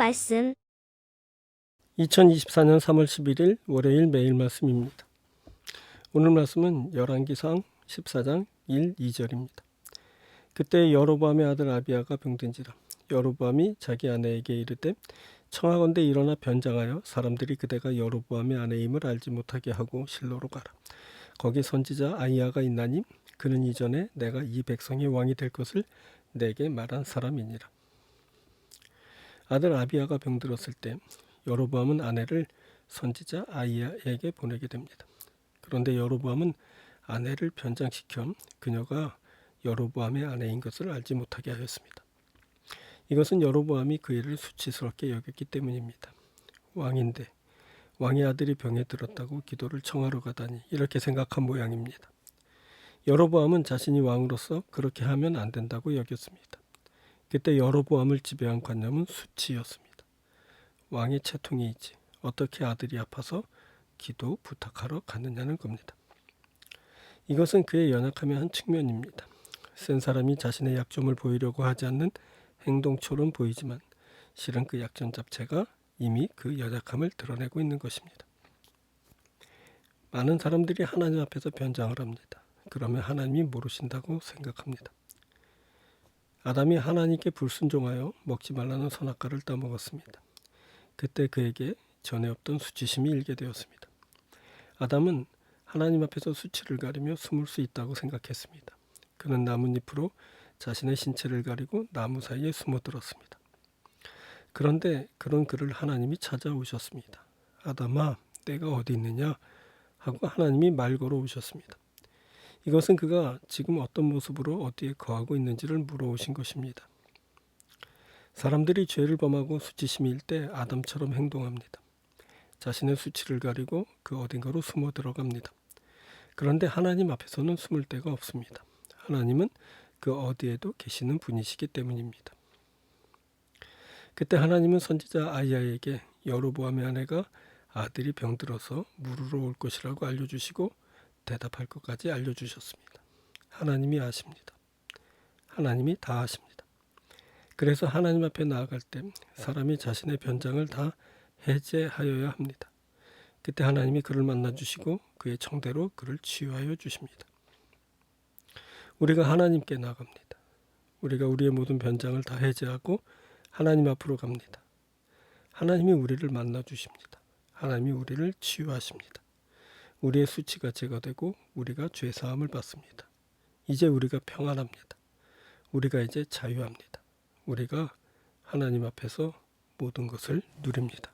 말씀 2024년 3월 11일 월요일 매일 말씀입니다. 오늘 말씀은 열왕기상 14장 1, 2절입니다. 그때 여로보암의 아들 아비아가 병든지라 여로보암이 자기 아내에게 이르되 청하건대 일어나 변장하여 사람들이 그대가 여로보암의 아내임을 알지 못하게 하고 실로로 가라. 거기 선지자 아이야가 있나니 그는 이전에 내가 이 백성의 왕이 될 것을 내게 말한 사람이니라. 아들 아비아가 병들었을 때 여로보암은 아내를 선지자 아이야에게 보내게 됩니다. 그런데 여로보암은 아내를 변장시켜 그녀가 여로보암의 아내인 것을 알지 못하게 하였습니다. 이것은 여로보암이 그 일을 수치스럽게 여겼기 때문입니다. 왕인데 왕의 아들이 병에 들었다고 기도를 청하러 가다니 이렇게 생각한 모양입니다. 여로보암은 자신이 왕으로서 그렇게 하면 안 된다고 여겼습니다. 그때 여로보암을 지배한 관념은 수치였습니다. 왕의 채통이 있지 어떻게 아들이 아파서 기도 부탁하러 갔느냐는 겁니다. 이것은 그의 연약함의 한 측면입니다. 센 사람이 자신의 약점을 보이려고 하지 않는 행동처럼 보이지만 실은 그 약점 자체가 이미 그 연약함을 드러내고 있는 것입니다. 많은 사람들이 하나님 앞에서 변장을 합니다. 그러면 하나님이 모르신다고 생각합니다. 아담이 하나님께 불순종하여 먹지 말라는 선악과를 따먹었습니다. 그때 그에게 전에 없던 수치심이 일게 되었습니다. 아담은 하나님 앞에서 수치를 가리며 숨을 수 있다고 생각했습니다. 그는 나뭇잎으로 자신의 신체를 가리고 나무 사이에 숨어들었습니다. 그런데 그런 그를 하나님이 찾아오셨습니다. 아담아, 내가 어디 있느냐? 하고 하나님이 말 걸어 오셨습니다. 이것은 그가 지금 어떤 모습으로 어디에 거하고 있는지를 물어오신 것입니다. 사람들이 죄를 범하고 수치심일 때 아담처럼 행동합니다. 자신의 수치를 가리고 그 어딘가로 숨어 들어갑니다. 그런데 하나님 앞에서는 숨을 데가 없습니다. 하나님은 그 어디에도 계시는 분이시기 때문입니다. 그때 하나님은 선지자 아이야에게 여로보암의 아내가 아들이 병들어서 물으러 올 것이라고 알려주시고 대답할 것까지 알려주셨습니다. 하나님이 아십니다. 하나님이 다 아십니다. 그래서 하나님 앞에 나아갈 때 사람이 자신의 변장을 다 해제하여야 합니다. 그때 하나님이 그를 만나 주시고 그의 청대로 그를 치유하여 주십니다. 우리가 하나님께 나갑니다. 우리가 우리의 모든 변장을 다 해제하고 하나님 앞으로 갑니다. 하나님이 우리를 만나 주십니다. 하나님이 우리를 치유하십니다. 우리의 수치가 제거되고 우리가 죄 사함을 받습니다. 이제 우리가 평안합니다. 우리가 이제 자유합니다. 우리가 하나님 앞에서 모든 것을 누립니다.